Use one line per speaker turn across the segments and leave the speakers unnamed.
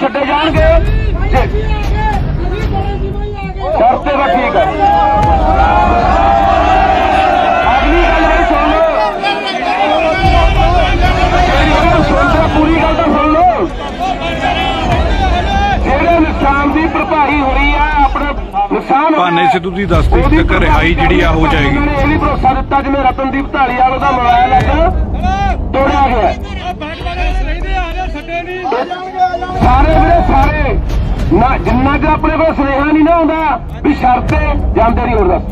ਛੱਡੇ ਜਾਣਗੇ। ਜੇ- ਸ਼ਰਤ ਤੇ ਤਾਂ ਠੀਕ ਹੈ। ਅਗਲੀ ਗੱਲ ਵੀ ਸੁਣ ਲਓ। ਸੁਣ ਲਓ, ਪੂਰੀ ਗੱਲ ਤਾਂ ਸੁਣ ਲਓ। ਜਿਹੜੇ ਨੁਕਸਾਨ ਦੀ ਭਰਪਾਈ ਹੋਣੀ ਆ ਆਪਣਾ ਨੁਕਸਾਨ
ਭਾਨੇ ਸਿੱਧੂ ਦੀ ਦਸ
ਉਹਦੀ
ਤੱਕ ਰਿਹਾਈ ਜਿਹੜੀ ਆ ਹੋ ਜਾਏਗੀ।
ਉਹਨਾਂ ਨੇ ਇਹ ਵੀ ਭਰੋਸਾ ਦਿੱਤਾ ਜਿਵੇਂ ਰਤਨਦੀਪ ਢਾਲੀਵਾਲ ਉਹਦਾ ਮੋਬਾਈਲ ਅੱਜ ਤੋੜਿਆ ਗਿਆ। ਸਾਰੇ ਵੀਰੇ, ਸਾਰੇ। ਨਾ, ਜਿੰਨਾ ਚਿਰ ਆਪਣੇ ਕੋਲ ਸੁਨੇਹਾ ਨਹੀਂ ਨਾ ਆਉਂਦਾ ਵੀ ਸ਼ਰਤੇ ਜਾਂਦੇ ਨਹੀਂ ਹੋਰ ਦੱਸ।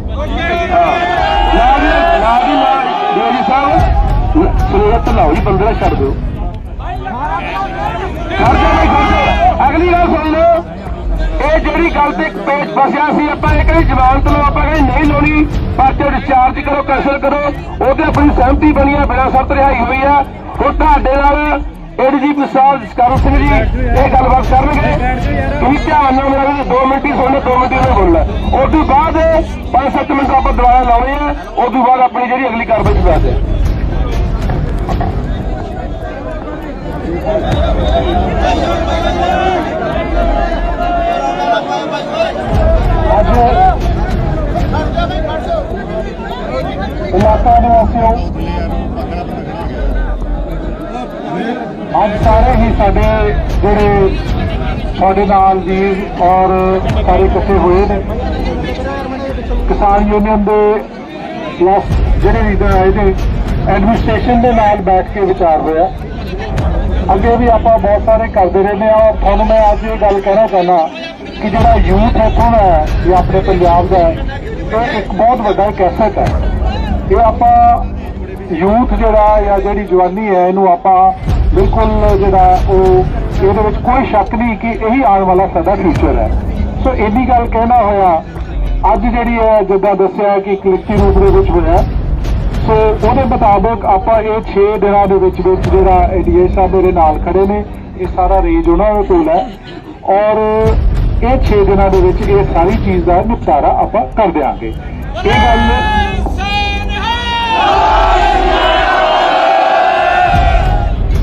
ਨਾ ਵੀ ਨਾ ਵੀ ਨਾ ਡੇਰੀ ਸਾਹਿਬ, ਸੁਨੇਹਾ ਤਾਂ ਲਾਓ ਜੀ, ਬੰਦੇ ਦਾ ਛੱਡ ਦਿਓ। ਅਗਲੀ ਗੱਲ ਸੁਣ ਲਓ। ਇਹ ਜਿਹੜੀ ਗੱਲ ਤੇ ਪੇਚ ਫਸਿਆ ਸੀ, ਆਪਾਂ ਇਹ ਕਹਿੰਦੇ ਜਵਾਨ ਤੋਂ ਆਪਾਂ ਕਹਿੰਦੇ ਨਹੀਂ ਲਾਉਣੀ ਪਰਚੇ ਡਿਸਚਾਰਜ ਕਰੋ ਕੈਂਸਲ ਕਰੋ, ਉਹਦੇ ਆਪਣੀ ਸਹਿਮਤੀ ਬਣੀ ਆ, ਬਿਨਾਂ ਸ਼ਰਤ ਰਿਹਾਈ ਹੋਈ ਆ। ਹੁਣ ਤੁਹਾਡੇ ਨਾਲ ਏਡੀਜੀਪੀ ਸਾਹਿਬ ਜਸਕਰਨ ਸਿੰਘ ਜੀ? ਇਹ ਗੱਲਬਾਤ ਕਰਨਗੇ। ਤੁਸੀਂ ਧਿਆਨ ਨਾਲ ਮੇਰਾ ਵੀ 2 ਮਿੰਟ ਹੀ ਸੁਣਨਾ 2 ਮਿੰਟ ਹੀ ਬੋਲਣਾ ਉਸ ਤੋਂ ਬਾਅਦ 5-7 ਮਿੰਟ ਆਪਾਂ ਦੁਬਾਰਾ ਲਾਉਣੇ ਆ ਉਸ ਤੋਂ ਬਾਅਦ ਆਪਣੀ ਜਿਹੜੀ ਅਗਲੀ ਕਾਰਵਾਈ ਦੱਸ ਦੇ ਇਲਾਕਾ ਨਿਵਾਸੀਓ ਅੱਜ ਸਾਰੇ ਹੀ ਸਾਡੇ ਜਿਹੜੇ ਸਾਡੇ ਨਾਲ ਜੀ ਔਰ ਸਾਰੇ ਇਕੱਠੇ ਹੋਏ ਨੇ। ਕਿਸਾਨ ਯੂਨੀਅਨ ਦੇ ਪਲੱਸ ਜਿਹੜੇ ਲੀਡਰ ਆਏ ਨੇ ਐਡਮਿਨਿਸਟ੍ਰੇਸ਼ਨ ਦੇ ਨਾਲ ਬੈਠ ਕੇ ਵਿਚਾਰ ਹੋਇਆ। ਅੱਗੇ ਵੀ ਆਪਾਂ ਬਹੁਤ ਸਾਰੇ ਕਰਦੇ ਰਹਿੰਦੇ ਆ ਔਰ ਤੁਹਾਨੂੰ ਮੈਂ ਅੱਜ ਇਹ ਗੱਲ ਕਹਿਣਾ ਚਾਹੁੰਦਾ ਕਿ ਜਿਹੜਾ ਯੂਥ ਇੱਥੋਂ ਦਾ ਹੈ ਇਹ ਆਪਣੇ ਪੰਜਾਬ ਦਾ ਹੈ, ਇਹ ਇੱਕ ਬਹੁਤ ਵੱਡਾ ਕੈਸਟ ਹੈ। ਇਹ ਆਪਾਂ ਯੂਥ ਜਿਹੜਾ ਜਾਂ ਜਿਹੜੀ ਜਵਾਨੀ ਹੈ, ਇਹਨੂੰ ਆਪਾਂ ਬਿਲਕੁਲ ਜਿਹੜਾ ਉਹ, ਇਹਦੇ ਵਿੱਚ ਕੋਈ ਸ਼ੱਕ ਨਹੀਂ ਕਿ ਇਹੀ ਆਉਣ ਵਾਲਾ ਸਾਡਾ ਫਿਊਚਰ ਹੈ। ਸੋ ਇੰਨੀ ਗੱਲ ਕਹਿਣਾ ਹੋਇਆ, ਅੱਜ ਜਿਹੜੀ ਹੈ, ਜਿੱਦਾਂ ਦੱਸਿਆ ਕਿ ਇੱਕ ਰੂਪ ਦੇ ਵਿੱਚ ਹੋਇਆ ਸੋ ਉਹਦੇ ਮੁਤਾਬਕ ਆਪਾਂ ਇਹ 6 ਦਿਨਾਂ ਦੇ ਵਿੱਚ ਵਿੱਚ ਜਿਹੜਾ ਡੀਏ ਸਾਹਿਬ ਮੇਰੇ ਨਾਲ ਖੜੇ ਨੇ, ਇਹ ਸਾਰਾ ਰੇਂਜ ਉਹਨਾਂ ਦੇ ਕੋਲ ਹੈ। ਔਰ ਇਹ 6 ਦਿਨਾਂ ਦੇ ਵਿੱਚ ਇਹ ਸਾਰੀ ਚੀਜ਼ ਦਾ ਨਿਪਟਾਰਾ ਆਪਾਂ ਕਰ ਦਿਆਂਗੇ। ਇਹ ਗੱਲ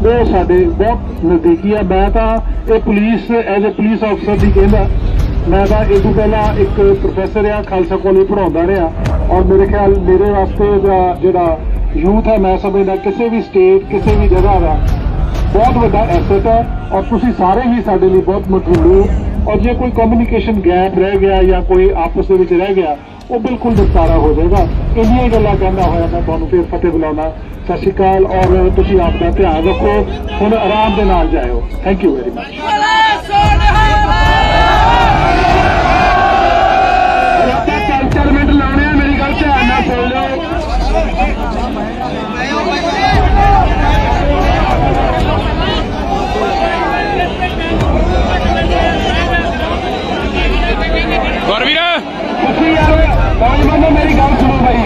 ਉਹ ਸਾਡੇ ਬਹੁਤ ਨਜ਼ਦੀਕੀ ਹੈ ਮੈਂ ਤਾਂ ਇਹ ਪੁਲਿਸ ਐਜ਼ ਅ ਪੁਲਿਸ ਅਫਸਰ ਦੀ ਕਹਿੰਦਾ, ਮੈਂ ਤਾਂ ਇਹ ਤੋਂ ਪਹਿਲਾਂ ਇੱਕ ਪ੍ਰੋਫੈਸਰ ਆ, ਖਾਲਸਾ ਕਾਲਜ ਪੜਾਉਂਦਾ ਰਿਹਾ। ਔਰ ਮੇਰੇ ਖਿਆਲ, ਮੇਰੇ ਵਾਸਤੇ ਦਾ ਜਿਹੜਾ ਯੂਥ ਹੈ ਮੈਂ ਸਮਝਦਾ ਕਿਸੇ ਵੀ ਸਟੇਟ ਕਿਸੇ ਵੀ ਜਗ੍ਹਾ ਦਾ ਬਹੁਤ ਵੱਡਾ ਐਸੈਟ ਹੈ ਔਰ ਤੁਸੀਂ ਸਾਰੇ ਹੀ ਸਾਡੇ ਲਈ ਬਹੁਤ ਮਹੱਤਵਪੂਰਨ ਹੋ। ਔਰ ਜੇ ਕੋਈ ਕਮਿਊਨੀਕੇਸ਼ਨ ਗੈਪ ਰਹਿ ਗਿਆ ਜਾਂ ਕੋਈ ਆਪਸ ਦੇ ਵਿੱਚ ਰਹਿ ਗਿਆ ਉਹ ਬਿਲਕੁਲ ਨਿਪਟਾਰਾ ਹੋ ਜਾਏਗਾ। ਇੰਨੀਆਂ ਗੱਲਾਂ ਕਹਿੰਦਾ ਹੋਇਆ ਮੈਂ ਤੁਹਾਨੂੰ ਫਿਰ ਫਤਿਹ ਬੁਲਾਉਣਾ ਸਤਿ ਸ਼੍ਰੀ ਅਕਾਲ ਔਰ ਤੁਸੀਂ ਆਪ ਦਾ ਧਿਆਨ ਰੱਖੋ। ਹੁਣ ਆਰਾਮ ਦੇ ਨਾਲ ਜਾਇਓ। ਥੈਂਕ ਯੂ ਵੈਰੀ ਮਚ ਆਪਾਂ ਚਾਰ ਚਾਰ ਮਿੰਟ ਲਾਉਣੇ ਆ ਮੇਰੀ ਗੱਲ ਧਿਆਨ ਨਾਲ ਸੁਣ ਲਿਓ
ਗੁਰਵੀਰ
ਤੁਸੀਂ ਯਾਰ ਨੌਜਵਾਨੋ ਮੇਰੀ ਗੱਲ ਸੁਣੋ ਭਾਈ।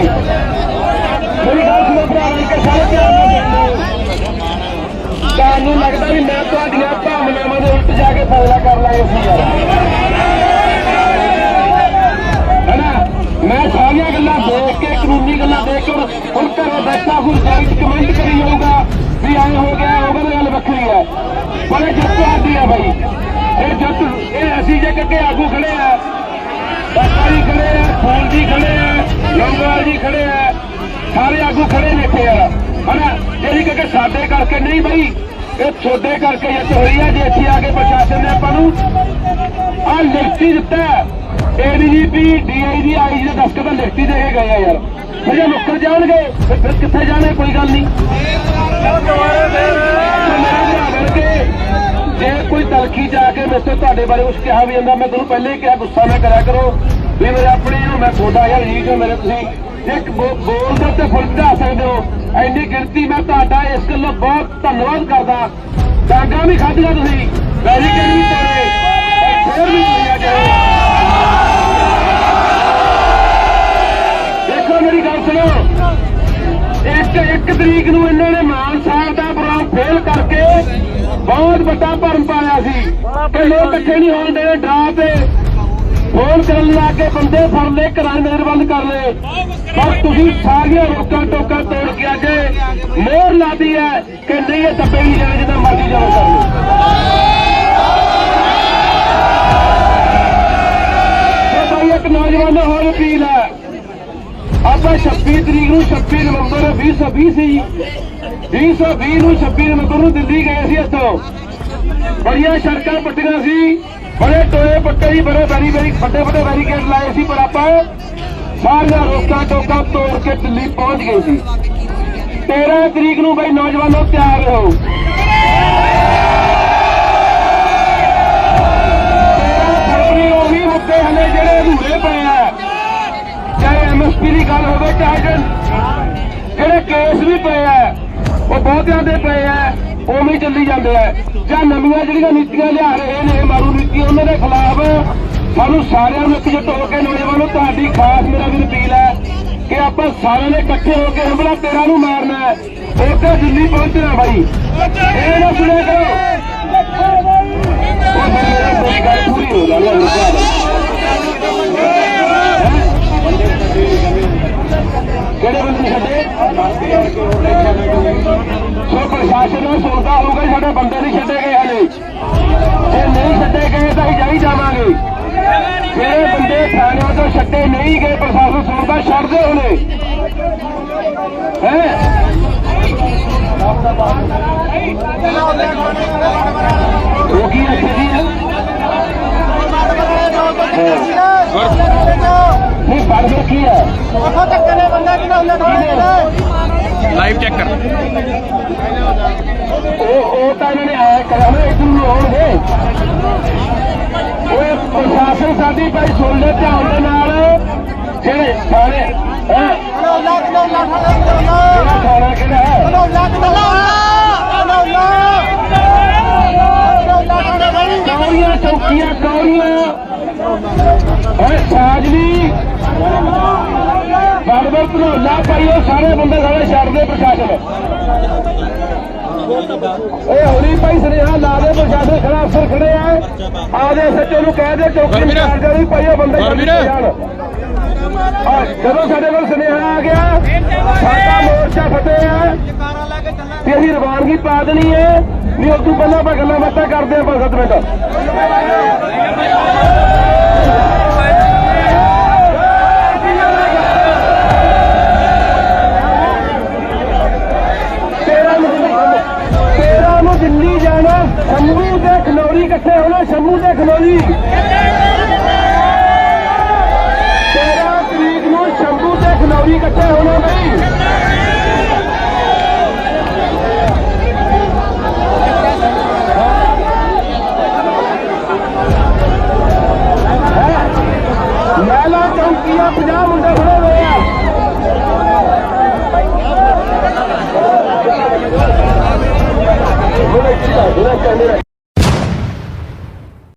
ਮੇਰੀ ਗੱਲ ਸੁਣੋ ਭਰਾ ਕੇ ਸਾਰੇ ਧਿਆਨ ਨਾਲ ਤੁਹਾਨੂੰ ਲੱਗਦਾ ਵੀ ਮੈਂ ਤੁਹਾਡੀਆਂ ਭਾਵਨਾਵਾਂ ਦੇ ਉੱਤੇ ਜਾ ਕੇ ਫੈਸਲਾ ਕਰ ਲਾਂਗਾ ਸੀ ਯਾਰ ਮੈਂ ਸਾਰੀਆਂ ਗੱਲਾਂ ਦੇਖ ਕੇ, ਕਾਨੂੰਨੀ ਗੱਲਾਂ ਦੇਖ ਕੇ, ਹੁਣ- ਹੁਣ ਘਰੇ ਬੈਠਾ ਹੁਣ ਸਾਈਟ ਕਮੈਂਟ ਕਰੀ ਜਾਊਗਾ ਵੀ ਐ ਹੋ ਗਿਆ, ਉਹ ਕਹਿੰਦਾ ਗੱਲ ਵੱਖਰੀ ਹੈ। ਬੜੇ ਜੱਟ ਆਦੀ ਆ ਭਾਈ ਇਹ ਜੱਟ ਇਹ ਅਸੀਂ ਜੇ ਕੱਕੇ ਆਗੂ ਖੜੇ ਆ ਬਾਕੀ ਖੜੇ ਆ ਫੂਲ ਜੀ ਖੜੇ ਆ ਜੀ ਖੜੇ ਆ। ਸਾਰੇ ਆਗੂ ਖੜੇ ਨੇ ਇੱਥੇ ਯਾਰ ਹਨਾ? ਜਿਹੜੀ ਕਿ ਸਾਡੇ ਕਰਕੇ ਨਹੀਂ ਬਈ, ਇਹ ਛੋਡੇ ਕਰਕੇ ਜਿੱਤ ਹੋਈ ਹੈ ਜੇ ਇੱਥੇ ਆ ਕੇ ਪ੍ਰਸ਼ਾਸਨ ਨੇ ਆਪਾਂ ਨੂੰ
ਆ ਲਿਖਤੀ ਦਿੱਤਾ ਏਡੀਜੀਪੀ ਡੀਆਈਜੀ ਆਈਜੀ ਦੇ ਦਸਤਖਤ ਲਿਖਤੀ ਦੇ ਕੇ ਗਏ ਆ ਯਾਰ। ਫਿਰ ਮੁੱਕਰ ਜਾਣਗੇ, ਫਿਰ ਫਿਰ ਕਿੱਥੇ ਜਾਣੇ, ਕੋਈ ਗੱਲ ਨਹੀਂ। ਜੇ ਕੋਈ ਤਲਖੀ ਜਾ ਕੇ ਮੇਰੇ ਤੋਂ ਤੁਹਾਡੇ ਬਾਰੇ ਕੁਝ ਕਿਹਾ ਵੀ ਜਾਂਦਾ, ਮੈਂ ਤੁਹਾਨੂੰ ਪਹਿਲੇ ਹੀ ਕਿਹਾ, ਗੁੱਸਾ ਨਾ ਕਰਿਆ ਕਰੋ। ਵੀ ਮੇਰੇ ਆਪਣੇ ਨੂੰ ਮੈਂ ਤੁਹਾਡਾ ਯਾਰ ਰੀਜ ਹੋ ਮੇਰੇ ਤੁਸੀਂ ਇੱਕ ਬੋਲ ਦੇ ਉੱਤੇ ਫੁੱਲ ਚੜਾ ਸਕਦੇ ਹੋ। ਐਨੀ ਗਿਣਤੀ ਮੈਂ ਤੁਹਾਡਾ ਇਸ ਗੱਲੋਂ ਬਹੁਤ ਧੰਨਵਾਦ ਕਰਦਾ। ਡਾਂਗਾ ਵੀ ਖਾਧੀਆਂ ਤੁਸੀਂ। ਬੈਰੀਕੇਡ ਵੀ ਤੋੜੇ ਫੇਰ ਵੀ ਦੇਖੋ ਮੇਰੀ ਗੱਲ ਸੁਣੋ। ਇੱਕ ਇੱਕ ਤਰੀਕ ਨੂੰ ਇਹਨਾਂ ਨੇ ਮਾਨ ਸਾਹਿਬ ਦਾ ਪ੍ਰੋਗਰਾਮ ਫੇਲ ਕਰਕੇ ਬਹੁਤ ਵੱਡਾ ਭਰਮ ਪਾਇਆ ਸੀ। ਕਿ ਲੋਕ ਇਕੱਠੇ ਨਹੀਂ ਹੋਣ ਦੇਣੇ ਡਰਾ ਤੇ। ਫੋਨ ਕਰਨ ਲੱਗ ਕੇ ਬੰਦੇ ਫੜ ਲਏ, ਘਰਾਂ ਨਜ਼ਰ ਕਰ ਲਏ। ਪਰ ਤੁਸੀਂ ਸਾਰੀਆਂ ਰੋਕਾਂ ਟੋਕਾਂ ਤੋੜ ਕੇ ਅੱਜ ਮੋਹਰ ਲਾਦੀ ਹੈ ਕਿ ਨਹੀਂ, ਇਹ ਦੱਬੇ ਨਹੀਂ ਜਾਣੇ ਜਿੱਦਾਂ ਮਰਜ਼ੀ ਜਾਓ ਕਰ ਲਓ। ਭਾਈ ਇੱਕ ਨੌਜਵਾਨ ਹੋਰ ਅਪੀਲ ਹੈ। ਆਪਾਂ 26 ਤਰੀਕ ਨੂੰ 26 ਨਵੰਬਰ 2020 ਸੀ 2020 ਨੂੰ 26 ਨਵੰਬਰ ਨੂੰ ਦਿੱਲੀ ਗਏ ਸੀ ਇੱਥੋਂ। ਬੜੀਆਂ ਸੜਕਾਂ ਪੱਟੀਆਂ ਸੀ। ਬੜੇ ਟੋਏ ਪੱਟੇ ਸੀ ਬੜੇ ਬੈਰੀ ਬੈਰੀ ਵੱਡੇ ਵੱਡੇ ਬੈਰੀਕੇਡ ਲਾਏ ਸੀ, ਪਰ ਆਪਾਂ ਸਾਰੀਆਂ ਰੋਕਾਂ ਟੋਕਾਂ ਤੋੜ ਕੇ ਦਿੱਲੀ ਪਹੁੰਚ ਗਏ ਸੀ। 13 ਤਰੀਕ ਨੂੰ ਬਈ ਨੌਜਵਾਨੋ ਤਿਆਰ ਰਹੋ। 13 ਫਰਵਰੀ ਉਹ ਵੀ ਮੁੱਦੇ ਹਲੇ ਜਿਹੜੇ ਅਧੂਰੇ ਪਏ ਆ। ਚਾਹੇ ਐਮਐਸਪੀ ਦੀ ਗੱਲ ਹੋਵੇ, ਚਾਹੇ ਜਿਹੜੇ ਕੇਸ ਵੀ ਪਏ ਆ, ਉਹ ਬਹੁਤਿਆਂ ਦੇ ਪਏ ਆ, ਉਵੇਂ ਹੀ ਚੱਲੀ ਜਾਂਦੇ ਆ। ਜਾਂ ਨਵੀਆਂ ਜਿਹੜੀਆਂ ਨੀਤੀਆਂ ਲਿਆ ਰਹੇ ਨੇ, ਮਾਰੂ ਨੀਤੀ ਉਹਨਾਂ ਦੇ ਖਿਲਾਫ ਸਾਨੂੰ ਸਾਰਿਆਂ ਨੂੰ ਇਕਜੁੱਟ ਹੋ ਕੇ ਨੌਜਵਾਨੋ ਤੁਹਾਡੀ ਖਾਸ ਮੇਰਾ ਵੀ ਅਪੀਲ ਹੈ ਕਿ ਆਪਾਂ ਸਾਰਿਆਂ ਨੇ ਇਕੱਠੇ ਹੋ ਕੇ ਹਮਲਾ ਤੇਰਾ ਨੂੰ ਮਾਰਨਾ ਹੈ। ਉੱਥੇ ਦਿੱਲੀ ਪਹੁੰਚਣਾ ਬਾਈ। ਇਹ ਨਾ ਸੁਣਿਆ ਕਰੋ। ਪੂਰੀ ਹੋ ਕਿਹੜੇ ਬੰਦੇ ਛੱਡੇ? ਸੋ ਪ੍ਰਸ਼ਾਸਨ ਨੂੰ ਸੁਣਦਾ ਹੋਊਗਾ, ਸਾਡੇ ਬੰਦੇ ਨਹੀਂ ਛੱਡੇ ਗਏ ਹਲੇ। ਜੇ ਨਹੀਂ ਛੱਡੇ ਗਏ ਜਾਵਾਂਗੇ। ਜਿਹੜੇ ਬੰਦੇ ਥਾਣਿਆਂ ਤੋਂ ਛੱਡੇ ਨਹੀਂ ਗਏ ਪ੍ਰਸ਼ਾਸਨ ਸੁਣਦਾ ਛੱਡਦੇ ਹੋਣੇ ਹੈ ਉਹ ਕੀ ਇੱਥੇ ਦੀ ਹੈ ਨਹੀਂ ਬਰਗਰ ਕੀ ਹੈ
ਲਾਈਵ ਚੈੱਕ ਕਰ
ਉਹ ਉਹ ਤਾਂ ਇਹਨਾਂ ਨੇ ਆਇਆ ਕਰਾਉਣਾ ਇਧਰ ਨੂੰ ਆਉਣਗੇ ਓਏ ਪ੍ਰਸ਼ਾਸਨ ਸਾਡੀ ਭਾਈ ਸੁਣ ਲੈ ਧਿਆਨ ਦੇ ਨਾਲ। ਜਿਹੜੇ ਥਾਣੇ ਹੈ? ਕਿਹੜਾ ਥਾਣਾ ਕਿਹੜਾ ਹੈ? ਕੌੜੀਆਂ ਚੌਕੀਆਂ ਕੌੜੀਆਂ। ਓਏ ਸਾਜਲੀ ਬੜਬੜ ਧਨੌਲਾ ਭਾਈ ਉਹ ਸਾਰੇ ਬੰਦੇ ਸਾਰੇ ਛੱਡਦੇ ਪ੍ਰਸ਼ਾਸਨ। ਓਏ ਹੌਲੀ ਭਾਈ ਸੁਨੇਹਾ ਲਾ ਦੇ ਪ੍ਰਸ਼ਾਸਨ ਖੜਾ ਅਫਸਰ ਖੜੇ ਆ। ਆ ਦੇ ਸੱਚੇ ਨੂੰ ਕਹਿ ਦੇ ਚੌਕੀ
ਗੁਰਵੀਰ।
ਇੰਚਾਰਜ ਵੀ ਭਾਈ ਉਹ ਬੰਦੇ ਆ ਜਦੋਂ ਸਾਡੇ ਕੋਲ ਸੁਨੇਹਾ ਆ ਗਿਆ ਸਾਡਾ ਮੋਰਚਾ ਫਤਿਹ ਹੈ ਤੇ ਅਸੀਂ ਰਵਾਨਗੀ ਪਾ ਦੇਣੀ ਹੈ। ਨਹੀਂ ਉਸ ਤੋਂ ਪਹਿਲਾਂ ਆਪਾਂ ਗੱਲਾਂ ਬਾਤਾਂ ਕਰਦੇ ਆਪਾਂ ਸੱਤ ਮਿੰਟ। ਇਕੱਠੇ ਹੋਣਾ ਸ਼ੰਭੂ ਤੇ ਖਨੌਰੀ ਤੇਰਾਂ ਤਰੀਕ ਨੂੰ ਸ਼ੰਭੂ ਤੇ ਖਨੌਰੀ ਇਕੱਠੇ ਹੋਣਾ ਬਈ।